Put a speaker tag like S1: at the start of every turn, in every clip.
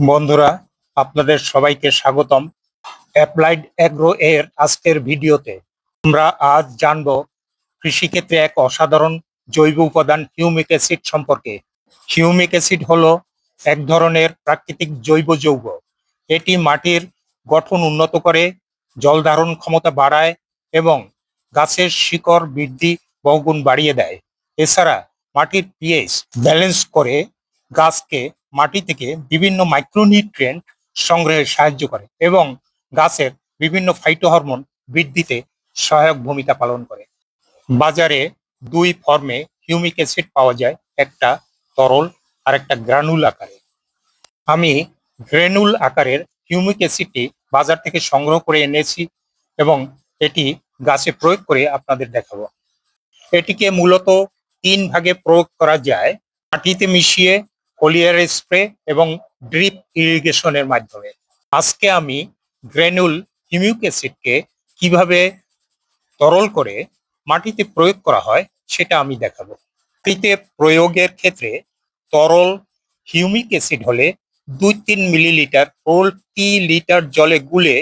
S1: বন্ধুরা, আপনাদের সবাইকে স্বাগতম অ্যাপ্লাইড অ্যাগ্রো এর আজকের ভিডিওতে। আমরা আজ জানব কৃষিক্ষেত্রে এক অসাধারণ জৈব উপাদান হিউমিক অ্যাসিড সম্পর্কে। হিউমিক অ্যাসিড হলো এক ধরনের প্রাকৃতিক জৈব যৌগ। এটি মাটির গঠন উন্নত করে, জল ধারণ ক্ষমতা বাড়ায় এবং গাছের শিকড় বৃদ্ধি বহুগুণ বাড়িয়ে দেয়। এছাড়া মাটির পিএইচ ব্যালেন্স করে গাছকে মাটি থেকে বিভিন্ন মাইক্রোনিউট্রিয়েন্ট সংগ্রহে সাহায্য করে এবং গাছের বিভিন্ন ফাইটোহরমোন বৃদ্ধিতে সহায়ক ভূমিকা পালন করে। বাজারে দুই ফর্মে হিউমিক অ্যাসিড পাওয়া যায়, একটা তরল আর একটা গ্রানুল আকারে। আমি গ্রেনুল আকারের হিউমিক অ্যাসিডটি বাজার থেকে সংগ্রহ করে এনেছি এবং এটি গাছে প্রয়োগ করে আপনাদের দেখাবো। এটিকে মূলত তিন ভাগে প্রয়োগ করা যায়। মাটিতে মিশিয়ে ফলিয়ার স্প্রে এবং ড্রিপ ইরিগেশনের মাধ্যমে। আজকে আমি গ্র্যানুল হিমিউক অ্যাসিডকে কীভাবে তরল করে মাটিতে প্রয়োগ করা হয় সেটা আমি দেখাবো। মাটিতে প্রয়োগের ক্ষেত্রে তরল হিউমিক অ্যাসিড হলে দুই তিন মিলিলিটার প্রতি লিটার জলে গুলে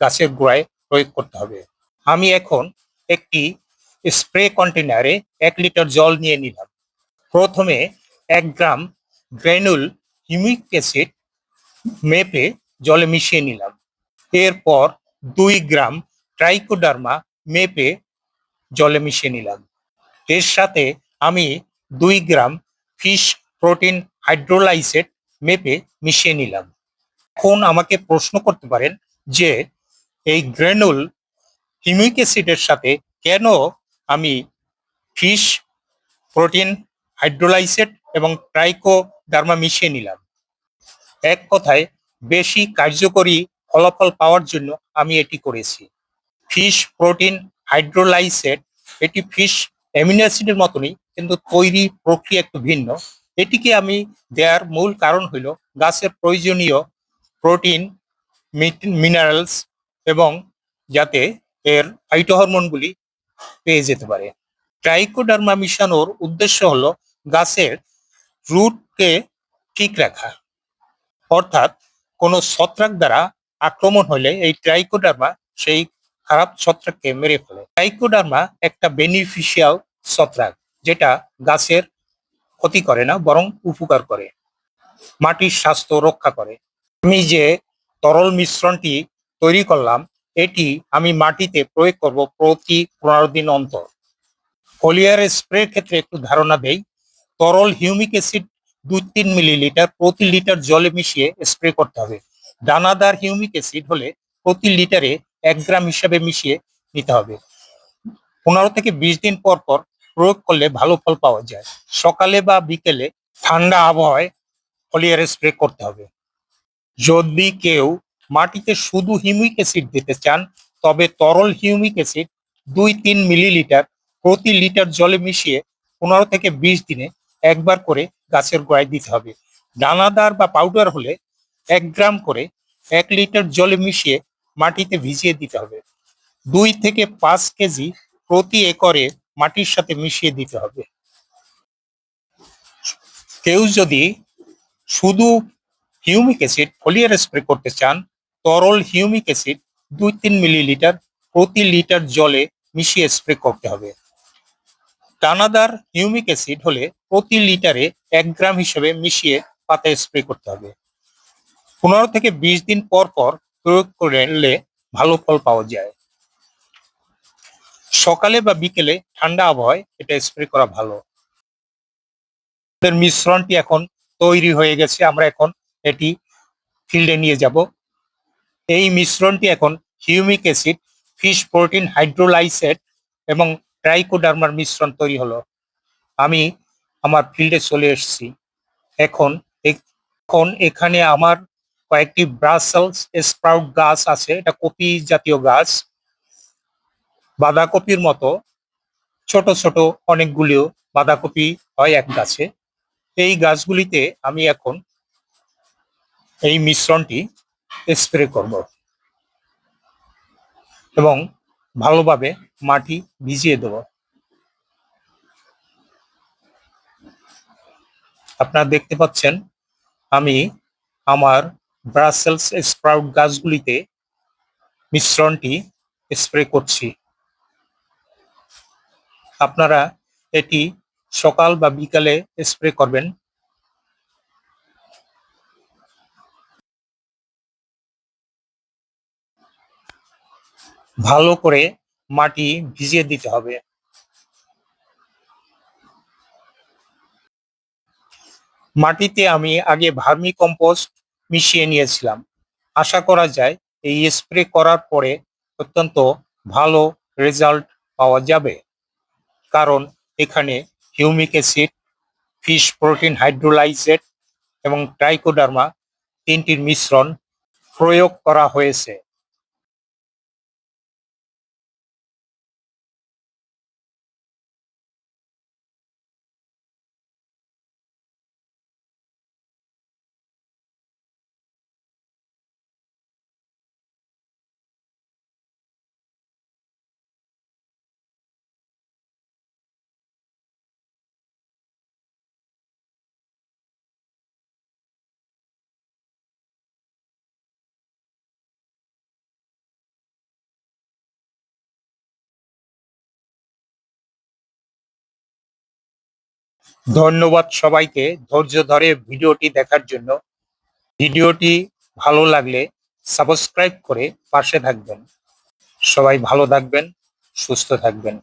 S1: গাছের গোড়ায় প্রয়োগ করতে হবে। আমি এখন একটি স্প্রে কন্টেনারে এক লিটার জল নিয়ে নিলাম। প্রথমে এক গ্রাম গ্র্যানুল হিউমিক অ্যাসিড মেপে জলে মিশিয়ে নিলাম। এরপর দুই গ্রাম ট্রাইকোডার্মা মেপে জলে মিশিয়ে নিলাম। এর সাথে আমি দুই গ্রাম ফিশ প্রোটিন হাইড্রোলাইসেট মেপে মিশিয়ে নিলাম। এখন আমাকে প্রশ্ন করতে পারেন যে, এই গ্রেনুল হিউমিক অ্যাসিডের সাথে কেন আমি ফিশ প্রোটিন হাইড্রোলাইসেট এবং ট্রাইকোডার্মা মিশিয়ে নিলাম। এক কথায়, বেশি কার্যকরী ফলাফল পাওয়ার জন্য আমি এটি করেছি। ফিশ প্রোটিন হাইড্রোলাইসেট এটি ফিশ অ্যামিনো অ্যাসিডের মতনই, কিন্তু তৈরি প্রক্রিয়া একটু ভিন্ন। এটিকে আমি দেওয়ার মূল কারণ হইল গাছের প্রয়োজনীয় প্রোটিন মিনারেলস এবং যাতে এর ফাইটোহরমোনগুলি পেয়ে যেতে পারে। ট্রাইকোডার্মা মিশানোর উদ্দেশ্য হলো গাছের রুটকে ঠিক রাখা। অর্থাৎ কোনো ছত্রাক দ্বারা আক্রমণ হলে এই ট্রাইকোডার্মা সেই খারাপ ছত্রাককে মেরে ফেলে। ট্রাইকোডার্মা একটা বেনিফিশিয়াল ছত্রাক, যেটা গাছের ক্ষতি করে না, বরং উপকার করে। মাটির স্বাস্থ্য রক্ষা করে। আমি যে তরল মিশ্রণটি তৈরি করলাম, এটি আমি মাটিতে প্রয়োগ করব প্রতি পনেরো দিন অন্তর। ফলিয়ার স্প্রের ক্ষেত্রে একটু ধারণা দেই। তরল হিউমিক অ্যাসিড দুই তিন মিলিলিটার প্রতি লিটার জলে মিশিয়ে স্প্রে করতে হবে। দানাদার হিউমিক অ্যাসিড হলে প্রতি লিটারে এক গ্রাম হিসাবে মিশিয়ে নিতে হবে। পনেরো থেকে বিশ দিন পর পর প্রয়োগ করলে ভালো ফল পাওয়া যায়। সকালে বা বিকেলে ঠান্ডা আবহাওয়ায় ফলিয়ার স্প্রে করতে হবে। যদি কেউ মাটিতে শুধু হিউমিক অ্যাসিড দিতে চান, তবে তরল হিউমিক অ্যাসিড দুই তিন মিলিলিটার প্রতি লিটার জলে মিশিয়ে পনেরো থেকে বিশ দিনে একবার করে গাছের গোড়ায় দিতে হবে। দানাদার বা পাউডার হলে এক গ্রাম করে এক লিটার জলে মিশিয়ে মাটিতে ভিজিয়ে দিতে হবে। দুই থেকে পাঁচ কেজি প্রতি একরে মাটির সাথে মিশিয়ে দিতে হবে। কেউ যদি শুধু হিউমিক অ্যাসিড, ফলিয়ার স্প্রে করতে চান, তরল হিউমিক অ্যাসিড দুই তিন মিলিলিটার প্রতি লিটার জলে মিশিয়ে স্প্রে করতে হবে। দানাদার হিউমিক অ্যাসিড হলে প্রতি লিটারে এক গ্রাম হিসেবে মিশিয়ে পাতায় স্প্রে করতে হবে। পনেরো থেকে বিশ দিন পর পর প্রয়োগ করলে ভালো ফল পাওয়া যায়। সকালে বা বিকেলে ঠান্ডা আবহাওয়ায় এটা স্প্রে করা ভালো। মিশ্রণটি এখন তৈরি হয়ে গেছে। আমরা এখন এটি ফিল্ডে নিয়ে যাব। এই মিশ্রণটি এখন humic acid, fish protein, hydrolysate এবং ট্রাইকোডার্মার মিশ্রণ তৈরি হলো। আমি আমার ফিল্ডে চলে এসেছি। এখন এখন এখানে আমার কয়েকটি ব্রাসেলস স্প্রাউট গাছ আছে। এটা কপি জাতীয় গাছ। বাঁধাকপির মতো ছোট ছোট অনেকগুলিও বাঁধাকপি হয় এক গাছে। এই গাছগুলিতে আমি এখন এই মিশ্রণটি স্প্রে করব এবং ভালোভাবে মাটি ভিজিয়ে দেব। আপনারা দেখতে পাচ্ছেন, আমি আমার ব্রাসেলস স্প্রাউট গাছগুলিতে মিশ্রণটি স্প্রে করছি। আপনারা এটি সকাল বা বিকালে স্প্রে করবেন। ভালো করে মাটি ভিজিয়ে দিতে হবে। মাটিতে আমি আগে ভার্মি কম্পোস্ট মিশিয়ে নিয়েছিলাম। আশা করা যায় এই স্প্রে করার পরে অত্যন্ত ভালো রেজাল্ট পাওয়া যাবে। কারণ এখানে humic acid, fish protein hydrolysate এবং ট্রাইকোডার্মা তিনটির মিশ্রণ প্রয়োগ করা হয়েছে। ধন্যবাদ সবাইকে ধৈর্য ধরে ভিডিওটি দেখার জন্য। ভিডিওটি ভালো লাগলে সাবস্ক্রাইব করে পাশে থাকবেন। সবাই ভালো থাকবেন, সুস্থ থাকবেন।